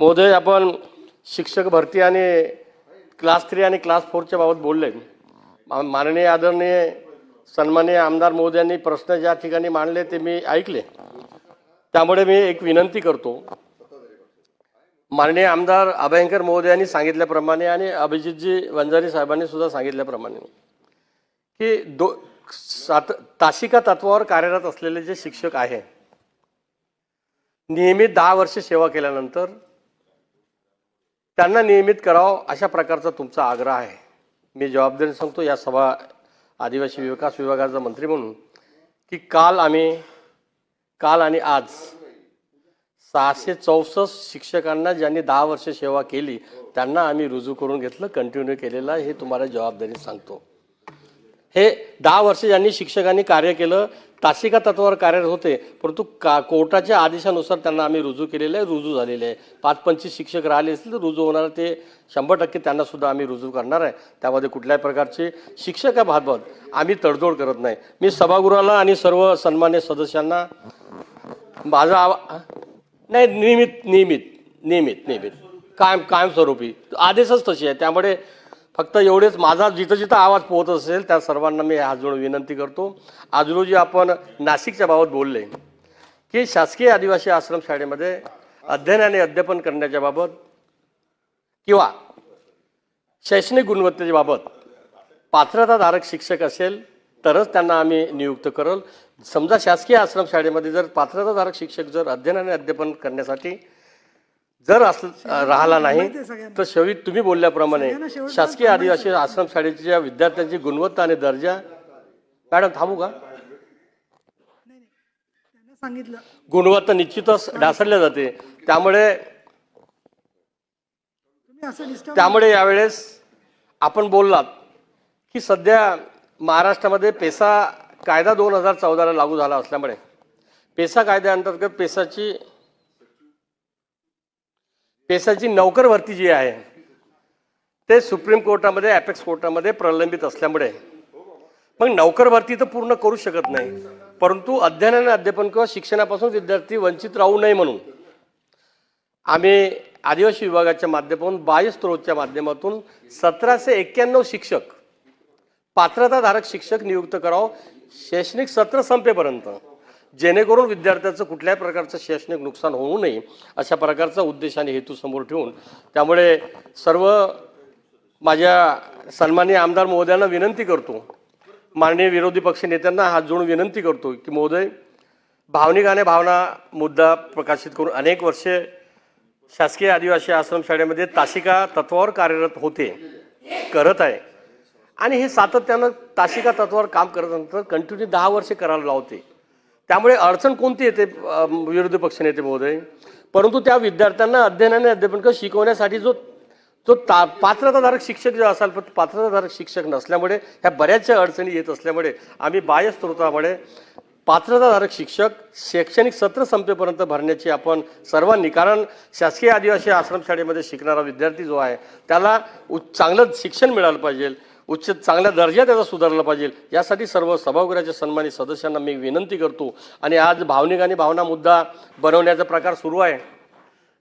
महोदय आपण शिक्षक भरती आणि क्लास थ्री आणि क्लास फोरच्या बाबत बोलले माननीय आदरणीय सन्माननीय आमदार महोदयांनी प्रश्न ज्या ठिकाणी मांडले ते मी ऐकले. त्यामुळे मी एक विनंती करतो. माननीय आमदार अभयंकर महोदयांनी सांगितल्याप्रमाणे आणि अभिजितजी वंजारी साहेबांनी सुद्धा सांगितल्याप्रमाणे की दो सात तासिका तत्वावर कार्यरत असलेले जे शिक्षक आहे नियमित दहा वर्ष सेवा केल्यानंतर त्यांना नियमित करावं अशा प्रकारचा तुमचा आग्रह आहे. मी जबाबदारी सांगतो या सभा आदिवासी विकास विभागाचा मंत्री म्हणून की काल आम्ही काल आणि आज सहाशे चौसष्ट शिक्षकांना ज्यांनी दहा वर्ष सेवा केली त्यांना आम्ही रुजू करून घेतलं कंटिन्यू केलेलं आहे हे तुम्हाला जबाबदारी सांगतो. हे दहा वर्ष ज्यांनी शिक्षकांनी कार्य केलं तासिका तत्वावर कार्यरत होते परंतु का कोर्टाच्या आदेशानुसार त्यांना आम्ही रुजू केलेलं आहे रुजू झालेले आहे. पाच पंचवीस शिक्षक राहिले असतील तर रुजू होणार ते शंभर टक्के त्यांनासुद्धा आम्ही रुजू करणार आहे. त्यामध्ये कुठल्याही प्रकारचे शिक्षकाबाबत आम्ही तडजोड करत नाही. मी सभागृहाला आणि सर्व सन्मान्य सदस्यांना माझा आवा नाही नियमित नियमित नियमित नियमित. कायम कायमस्वरूपी. आदेशच तसे आहे त्यामुळे फक्त एवढेच. माझा जिथं जिथं आवाज पोहोचत असेल त्या सर्वांना मी हात जोडून विनंती करतो. आज रोजी आपण नाशिकच्या बाबत बोलले की शासकीय आदिवासी आश्रम शाळेमध्ये अध्ययन आणि अध्यापन करण्याच्या बाबत किंवा शैक्षणिक गुणवत्तेच्या बाबत पात्रताधारक शिक्षक असेल तरच त्यांना आम्ही नियुक्त करल. समजा शासकीय आश्रम शाळेमध्ये जर पात्रताधारक शिक्षक जर अध्ययन आणि अध्यापन करण्यासाठी जर असं राहिला नाही तर शेवटी तुम्ही बोलल्याप्रमाणे शासकीय आदिवासी आश्रम शाळेच्या विद्यार्थ्यांची गुणवत्ता आणि दर्जा मॅडम थांबू का? सांगितलं. गुणवत्ता निश्चितच ढासळल्या जाते. त्यामुळे त्यामुळे यावेळेस आपण बोललात की सध्या महाराष्ट्रामध्ये पेसा कायदा दोन हजार चौदाला लागू झाला असल्यामुळे पेसा कायद्याअंतर्गत पेसाची पेशाची नौकर भरती जी आहे ते सुप्रीम कोर्टामध्ये ॲपेक्स कोर्टामध्ये प्रलंबित असल्यामुळे. मग नौकर भरती तर पूर्ण करू शकत नाही. परंतु अध्ययन आणि अध्यापन किंवा शिक्षणापासून विद्यार्थी वंचित राहू नये म्हणून आम्ही आदिवासी विभागाच्या माध्यमातून बाह्य स्त्रोतच्या माध्यमातून सतराशे एक्क्याण्णव शिक्षक पात्रताधारक शिक्षक नियुक्त करावं. शैक्षणिक सत्र संपेपर्यंत. जेणेकरून विद्यार्थ्याचं कुठल्याही प्रकारचं शैक्षणिक नुकसान होऊ नये अशा प्रकारचा उद्देश आणि हेतू समोर ठेवून त्यामुळे सर्व माझ्या सन्माननीय आमदार महोदयांना विनंती करतो. माननीय विरोधी पक्ष नेत्यांना हात जोडून विनंती करतो की महोदय भावनिक आणि भावना मुद्दा प्रकाशित करून अनेक वर्षे शासकीय आदिवासी आश्रम शाळेमध्ये तासिका तत्वावर कार्यरत होते करत आहे. आणि हे सातत्यानं तासिका तत्वावर काम करत नंतर कंटिन्यू दहा वर्षे करायला लावते. त्यामुळे अडचण कोणती येते विरोधी पक्ष नेते महोदय? परंतु त्या विद्यार्थ्यांना अध्ययनाने अध्यापन शिकवण्यासाठी जो जो ता पात्रताधारक शिक्षक जे असाल पण पात्रताधारक शिक्षक नसल्यामुळे ह्या बऱ्याचशा अडचणी येत असल्यामुळे आम्ही बाह्य स्त्रोतामुळे पात्रताधारक शिक्षक शैक्षणिक सत्र संपेपर्यंत भरण्याची आपण सर्वांनी कारण शासकीय आदिवासी आश्रम शाळेमध्ये शिकणारा विद्यार्थी जो आहे त्याला उ चांगलं शिक्षण मिळालं पाहिजे. उच्च चांगल्या दर्जा त्याचा सुधारला पाहिजे. यासाठी सर्व सभागृहाच्या सन्मानित सदस्यांना मी विनंती करतो. आणि आज भावनिक आणि भावना मुद्दा बनवण्याचा प्रकार सुरू आहे.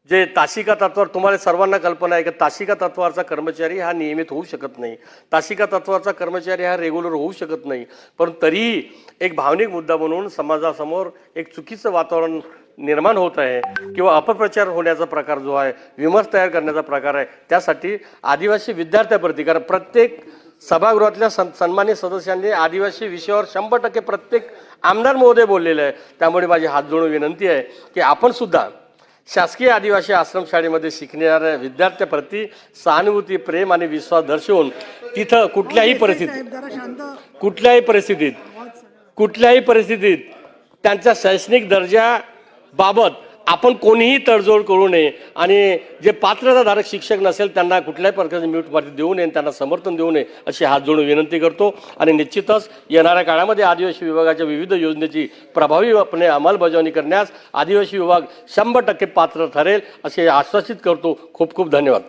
जे तासिका तत्वावर तुम्हाला सर्वांना कल्पना आहे की तासिका तत्वाचा कर्मचारी हा नियमित होऊ शकत नाही. तासिका तत्वाचा कर्मचारी हा रेग्युलर होऊ शकत नाही. पण तरीही एक भावनिक मुद्दा म्हणून समाजासमोर एक चुकीचं वातावरण निर्माण होत आहे किंवा अपप्रचार होण्याचा प्रकार जो आहे विमर्श तयार करण्याचा प्रकार आहे त्यासाठी आदिवासी विद्यार्थ्याप्रती कारण प्रत्येक सभागृहातल्या सन सन्मान्य सदस्यांनी आदिवासी विषयावर शंभर टक्के प्रत्येक आमदार महोदय बोललेले आहे त्यामुळे माझी हात जोडून विनंती आहे की आपण सुद्धा शासकीय आदिवासी आश्रम शाळेमध्ये शिकणाऱ्या विद्यार्थ्याप्रती सहानुभूती प्रेम आणि विश्वास दर्शवून तिथं कुठल्याही परिस्थितीत जरा शांत. कुठल्याही परिस्थितीत कुठल्याही परिस्थितीत त्यांच्या शैक्षणिक दर्जा बाबत आपण कोणीही तडजोड करू नये आणि जे पात्रताधारक शिक्षक नसेल त्यांना कुठल्याही प्रकारचे म्यूट पार्टी देऊ नये त्यांना समर्थन देऊ नये अशी हात जोडून विनंती करतो. आणि निश्चितच येणाऱ्या काळामध्ये आदिवासी विभागाच्या विविध योजनेची प्रभावीपणे अंमलबजावणी करण्यास आदिवासी विभाग शंभर टक्के पात्र ठरेल असे आश्वासित करतो. खूप खूप धन्यवाद.